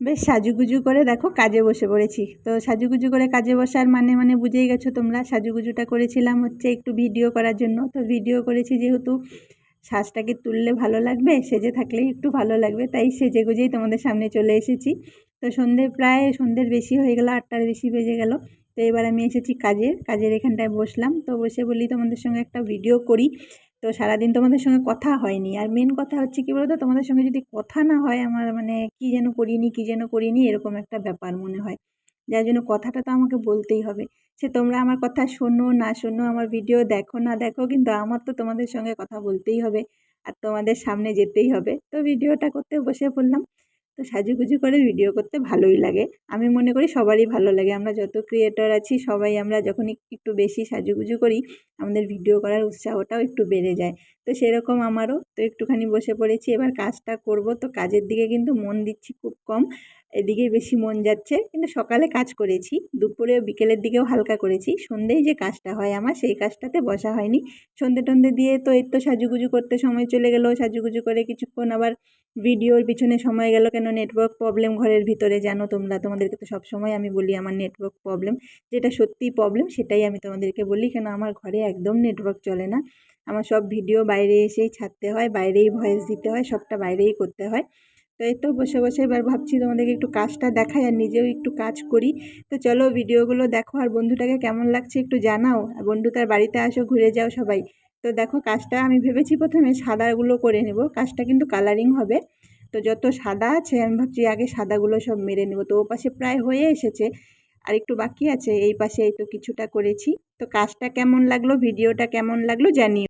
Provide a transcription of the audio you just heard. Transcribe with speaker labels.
Speaker 1: বেশ সাজুগুজু করে দেখো কাজে বসে পড়েছি। তো সাজুগুজু করে কাজে বসার মানে মানে বুঝেই গেছো তোমরা, সাজুগুজুটা করেছিলাম হচ্ছে একটু ভিডিও করার জন্য। তো ভিডিও করেছি যেহেতু সাজটাকে তুললে ভালো লাগবে, সেজে থাকলেই একটু ভালো লাগবে, তাই সেজে গুজেই তোমাদের সামনে চলে এসেছি। তো সন্ধে প্রায় সন্ধ্যের বেশি হয়ে গেল, আটটার বেশি বেজে গেল। তো এবার আমি এসেছি কাজের কাজের এখানটায় বসলাম। তো বসে বলি তোমাদের সঙ্গে একটা ভিডিও করি। তো সারাদিন তোমাদের সঙ্গে কথা হয়নি। আর মেন কথা হচ্ছে কি বলতো? তোমাদের সঙ্গে যদি কথা না হয়, আমার মানে কি যেন করিনি, কি যেন করিনি, এরকম একটা ব্যাপার মনে হয়। যার জন্য কথাটা তো আমাকে বলতেই হবে। সে তোমরা আমার কথা শোনো, না শোনো, আমার ভিডিও দেখো, না দেখো, কিন্তু আমার তো তোমাদের সঙ্গে কথা বলতেই হবে আর তোমাদের সামনে যেতেই হবে। তো ভিডিওটা করতে বসে পড়লাম। তো সাজুগুজু করে ভিডিও করতে ভালোই লাগে। আমি মনে করি সবারই ভালো লাগে। আমরা যত ক্রিয়েটর আছি, সবাই আমরা যখন একটু বেশি সাজুগুজু করি, আমাদের ভিডিও করার উৎসাহটাও একটু বেড়ে যায়। তো সেরকম আমারও। তো একটুখানি বসে পড়েছি, এবার কাজটা করব। তো কাজের দিকে কিন্তু মন দিচ্ছি খুব কম। এদিকেই বেশি মন যাচ্ছে, কিন্তু সকালে কাজ করেছি, দুপুরে বিকেলের দিকেও হালকা করেছি, সন্ধ্যেই যে কাজটা হয় আমার সেই কাজটাতে বসা হয়নি। সন্ধে টন্ধে দিয়ে তো এই তো সাজুগুজু করতে সময় চলে গেলো, সাজুগুজু করে কিছুক্ষণ আবার ভিডিওর পিছনে সময় গেল, কেন নেটওয়ার্ক প্রবলেম ঘরের ভিতরে জানো তোমরা? তোমাদেরকে তো সব সময় আমি বলি আমার নেটওয়ার্ক প্রবলেম যেটা সত্যিই প্রবলেম সেটাই আমি তোমাদেরকে বলি, কেন আমার ঘরে একদম নেটওয়ার্ক চলে না। আমার সব ভিডিও বাইরে এসেই ছাড়তে হয়, বাইরেই ভয়েস দিতে হয়, সবটা বাইরেই করতে হয়। তো এই তো বসে বসে এবার ভাবছি তোমাদেরকে একটু কাজটা দেখাই আর নিজেও একটু কাজ করি। তো চলো ভিডিওগুলো দেখো আর বন্ধুটাকে কেমন লাগছে একটু জানাও। আর বন্ধু তার বাড়িতে আসো, ঘুরে যাও সবাই। তো দেখো কাজটা আমি ভেবেছি প্রথমে সাদাগুলো করে নেব। কাজটা কিন্তু কালারিং হবে। তো যত সাদা আছে, আমি ভাবছি আগে সাদাগুলো সব মেরে নেব। তো ও পাশে প্রায় হয়ে এসেছে। আর একটু বাকি আছে, এই পাশে এই তো কিছুটা করেছি। তো কাজটা কেমন লাগল, ভিডিওটা কেমন লাগল জানিও।